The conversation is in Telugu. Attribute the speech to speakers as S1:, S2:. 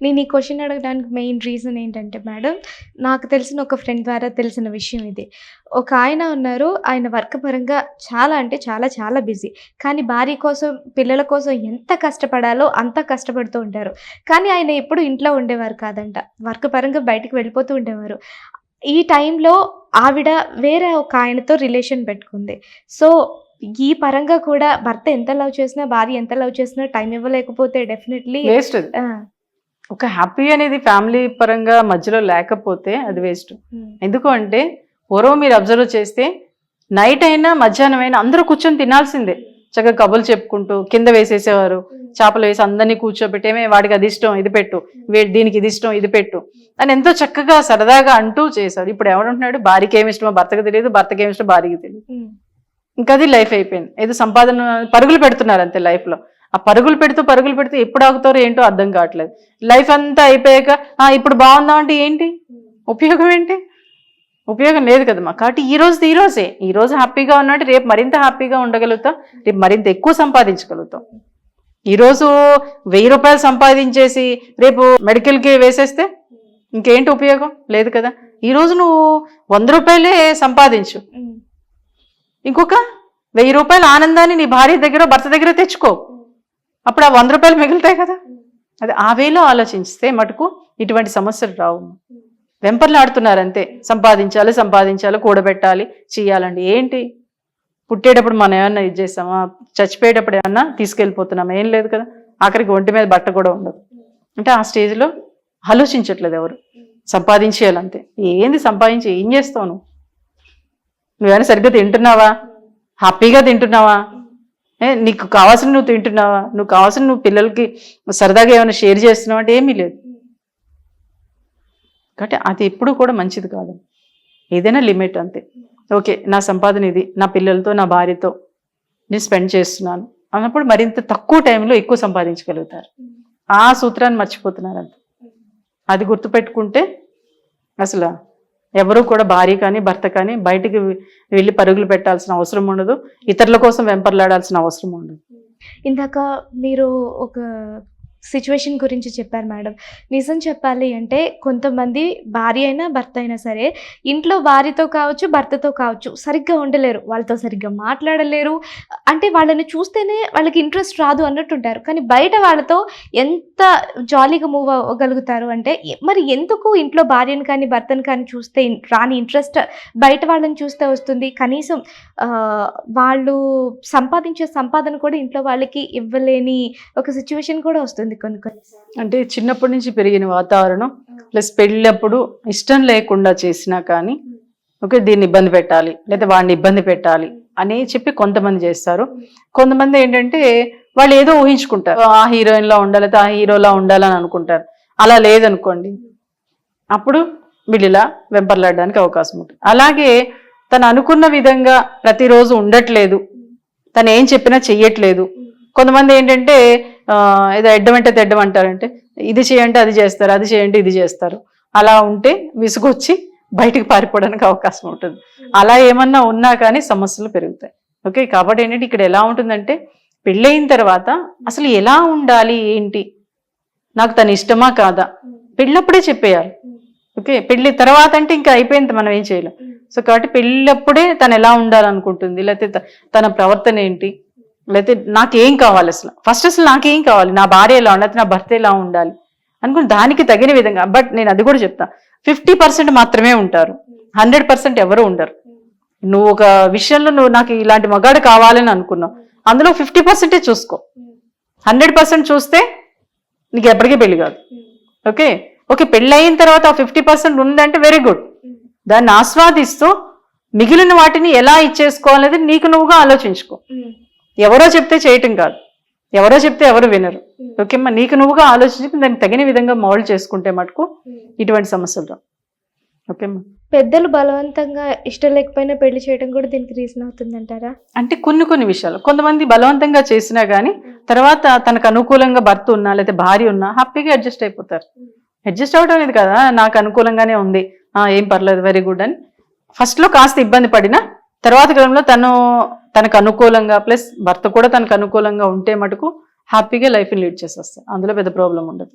S1: నేను ఈ క్వశ్చన్ అడగడానికి మెయిన్ రీజన్ ఏంటంటే మేడం నాకు తెలిసిన ఒక ఫ్రెండ్ ద్వారా తెలిసిన విషయం ఇది. ఒక ఆయన ఉన్నారు ఆయన వర్క్ పరంగా చాలా అంటే చాలా చాలా బిజీ కానీ భార్య కోసం పిల్లల కోసం ఎంత కష్టపడాలో అంత కష్టపడుతూ ఉంటారు. కానీ ఆయన ఎప్పుడు ఇంట్లో ఉండేవారు కాదంట. వర్క్ పరంగా బయటికి వెళ్ళిపోతూ ఉండేవారు. ఈ టైంలో ఆవిడ వేరే ఒక ఆయనతో రిలేషన్ పెట్టుకుంది. సో ఈ పరంగా కూడా భర్త ఎంత లవ్ చేసినా భార్య ఎంత లవ్ చేసినా టైం ఇవ్వలేకపోతే డెఫినెట్లీ
S2: ఒక హ్యాపీ అనేది ఫ్యామిలీ పరంగా మధ్యలో లేకపోతే అది వేస్ట్ ఎందుకు అంటే పూర్వం మీరు అబ్జర్వ్ చేస్తే నైట్ అయినా మధ్యాహ్నం అయినా అందరూ కూర్చొని తినాల్సిందే. చక్కగా కబుర్లు చెప్పుకుంటూ కింద వేసేసేవారు చేపలు వేసి అందరినీ కూర్చోబెట్టేమే వాడికి అది ఇష్టం ఇది పెట్టు. వే- దీనికి ఇది ఇష్టం ఇది పెట్టు. అని ఎంతో చక్కగా సరదాగా అంటూ చేశారు ఇప్పుడు ఎవడుంటున్నాడు భార్యకి ఏమి ఇష్టమో భర్తకు తెలియదు భర్తకి ఏమి ఇష్టం భార్యకి తెలియదు. ఇంకా అది లైఫ్ అయిపోయింది. ఏదో సంపాదన పరుగులు పెడుతున్నారు అంతే లైఫ్లో ఆ పరుగులు పెడుతూ పరుగులు పెడుతూ ఎప్పుడు ఆగుతారో ఏంటో అర్థం కావట్లేదు. లైఫ్ అంతా అయిపోయాక ఇప్పుడు బాగుందా అంటే ఏంటి? ఉపయోగం ఏంటి? ఉపయోగం లేదు కదమ్మా. కాబట్టి ఈ రోజు ఈ రోజే. ఈ రోజు హ్యాపీగా ఉన్నట్టు రేపు మరింత హ్యాపీగా ఉండగలుగుతాం. రేపు మరింత ఎక్కువ సంపాదించగలుగుతాం. ఈరోజు వెయ్యి రూపాయలు సంపాదించేసి రేపు మెడికల్కి వేసేస్తే ఇంకేంటి ఉపయోగం? లేదు కదా. ఈరోజు నువ్వు వంద రూపాయలే సంపాదించు. ఇంకొక వెయ్యి రూపాయల ఆనందాన్ని నీ భార్య దగ్గర భర్త దగ్గర తెచ్చుకో. అప్పుడు ఆ వంద రూపాయలు మిగులుతాయి కదా. అది ఆ వేలో ఆలోచిస్తే మటుకు ఇటువంటి సమస్యలు రావు. వెంపర్లాడుతున్నారు అంతే సంపాదించాలి సంపాదించాలి కూడబెట్టాలి చేయాలండి. ఏంటి? పుట్టేటప్పుడు మనం ఏమన్నా ఇది చేస్తామా? చచ్చిపోయేటప్పుడు ఏమన్నా తీసుకెళ్ళిపోతున్నామా? ఏం లేదు కదా. ఆఖరికి ఒంటి మీద బట్ట కూడా ఉండదు. అంటే ఆ స్టేజ్లో ఆలోచించట్లేదు ఎవరు. సంపాదించేయాలంతే. ఏంది సంపాదించి? ఏం చేస్తావు నువ్వు? నువ్వేమైనా సరిగ్గా తింటున్నావా? హ్యాపీగా తింటున్నావా? ఏ నీకు కావాల్సిన నువ్వు తింటున్నావా? నువ్వు కావాల్సిన నువ్వు పిల్లలకి సరదాగా ఏమైనా షేర్ చేస్తున్నావు అంటే ఏమీ లేదు. కాబట్టి అది ఎప్పుడు కూడా మంచిది కాదు. ఏదైనా లిమిట్ అంతే. ఓకే నా సంపాదన ఇది నా పిల్లలతో నా భార్యతో నేను స్పెండ్ చేస్తున్నాను అన్నప్పుడు మరింత తక్కువ టైంలో ఎక్కువ సంపాదించగలుగుతారు. ఆ సూత్రాన్ని మర్చిపోతున్నారు అంతే. అది గుర్తుపెట్టుకుంటే అసలు ఎవరు కూడా భార్య కానీ భర్త కానీ బయటికి వెళ్ళి పరుగులు పెట్టాల్సిన అవసరం ఉండదు. ఇతరుల కోసం వెంపర్లాడాల్సిన అవసరం ఉండదు.
S1: ఇందాక మీరు ఒక సిచ్యువేషన్ గురించి చెప్పారు మేడం. నిజం చెప్పాలి అంటే కొంతమంది భార్య అయినా భర్త అయినా సరే ఇంట్లో భార్యతో కావచ్చు భర్తతో కావచ్చు సరిగ్గా ఉండలేరు. వాళ్ళతో సరిగ్గా మాట్లాడలేరు. అంటే వాళ్ళని చూస్తేనే వాళ్ళకి ఇంట్రెస్ట్ రాదు అన్నట్టుంటారు. కానీ బయట వాళ్ళతో ఎంత జాలీగా మూవ్ అవ్వగలుగుతారు అంటే మరి ఎందుకు ఇంట్లో భార్యను కానీ భర్తను కానీ చూస్తే రాని ఇంట్రెస్ట్ బయట వాళ్ళని చూస్తే వస్తుంది? కనీసం వాళ్ళు సంపాదించే సంపాదన కూడా ఇంట్లో వాళ్ళకి ఇవ్వలేని ఒక సిచ్యువేషన్ కూడా వస్తుంది. కొన్ని కొన్ని
S2: అంటే చిన్నప్పటి నుంచి పెరిగిన వాతావరణం ప్లస్ పెళ్ళప్పుడు ఇష్టం లేకుండా చేసినా కానీ ఓకే దీన్ని ఇబ్బంది పెట్టాలి లేదా వాడిని ఇబ్బంది పెట్టాలి అని చెప్పి కొంతమంది చేస్తారు. కొంతమంది ఏంటంటే వాళ్ళు ఏదో ఊహించుకుంటారు. ఆ హీరోయిన్లా ఉండాలి ఆ హీరోలా ఉండాలని అనుకుంటారు. అలా లేదనుకోండి. అప్పుడు వీళ్ళు ఇలా వెంపర్లాడడానికి అవకాశం ఉంటుంది. అలాగే తను అనుకున్న విధంగా ప్రతిరోజు ఉండట్లేదు. తను ఏం చెప్పినా చెయ్యట్లేదు. కొంతమంది ఏంటంటే ఏదో ఎడ్డమంటే తెడ్డం అంటారంటే ఇది చేయంటే అది చేస్తారు అది చేయంటే ఇది చేస్తారు. అలా ఉంటే విసుగొచ్చి బయటికి పారిపోవడానికి అవకాశం ఉంటుంది. అలా ఏమన్నా ఉన్నా కానీ సమస్యలు పెరుగుతాయి. ఓకే కాబట్టి ఏంటంటే ఇక్కడ ఎలా ఉంటుందంటే పెళ్ళయిన తర్వాత అసలు ఎలా ఉండాలి ఏంటి? నాకు తను ఇష్టమా కాదా? పెళ్ళప్పుడే చెప్పేయాలి. ఓకే పెళ్ళి తర్వాత అంటే ఇంకా అయిపోయింది మనం ఏం చేయలేం. సో కాబట్టి పెళ్ళప్పుడే తను ఎలా ఉండాలనుకుంటుంది? లేకపోతే త- తన ప్రవర్తన ఏంటి? లేకపోతే నాకేం కావాలి అసలు? ఫస్ట్ అసలు నాకేం కావాలి? నా భార్య ఎలా ఉండాలి నా భర్త ఎలా ఉండాలి అనుకుని దానికి తగిన విధంగా బట్ నేను అది కూడా చెప్తా. ఫిఫ్టీ పర్సెంట్ మాత్రమే ఉంటారు. హండ్రెడ్ పర్సెంట్ ఎవరు ఉండరు. నువ్వు ఒక విషయంలో నువ్వు నాకు ఇలాంటి మగాడు కావాలని అనుకున్నావు. అందులో ఫిఫ్టీ పర్సెంటే చూసుకో. హండ్రెడ్ పర్సెంట్ చూస్తే నీకు ఎప్పటికీ పెళ్ళి కాదు. ఓకే? ఓకే పెళ్ళి అయిన తర్వాత ఫిఫ్టీ పర్సెంట్ ఉందంటే వెరీ గుడ్ దాన్ని ఆస్వాదిస్తూ మిగిలిన వాటిని ఎలా ఇచ్చేసుకోవాలనేది నీకు నువ్వుగా ఆలోచించుకో. ఎవరో చెప్తే చేయటం కాదు. ఎవరో చెప్తే ఎవరు వినరు. ఓకేమ్మా నీకు నువ్వుగా ఆలోచించి దానికి తగిన విధంగా మౌల్డ్ చేసుకుంటే మటుకు ఇటువంటి సమస్యలు రావు. ఓకేమ్మా
S1: పెద్దలు బలవంతంగా ఇష్టం లేకపోయినా పెళ్ళి చేయడం కూడా దీనికి రీజన్ అవుతుందంటారా?
S2: అంటే కొన్ని కొన్ని విషయాలు. కొంతమంది బలవంతంగా చేసినా గానీ తర్వాత తనకు అనుకూలంగా భర్త ఉన్నా లేకపోతే భార్య ఉన్నా హ్యాపీగా అడ్జస్ట్ అయిపోతారు. అడ్జస్ట్ అవ్వడం అనేది కదా? నాకు అనుకూలంగానే ఉంది. ఏం పర్లేదు వెరీ గుడ్ అని. ఫస్ట్లో కాస్త ఇబ్బంది పడినా తర్వాత కాలంలో తను తనకు అనుకూలంగా ప్లస్ భర్త కూడా తనకు అనుకూలంగా ఉంటే మటుకు హ్యాపీగా లైఫ్ని లీడ్ చేసేస్తారు అందులో పెద్ద ప్రాబ్లం ఉండదు.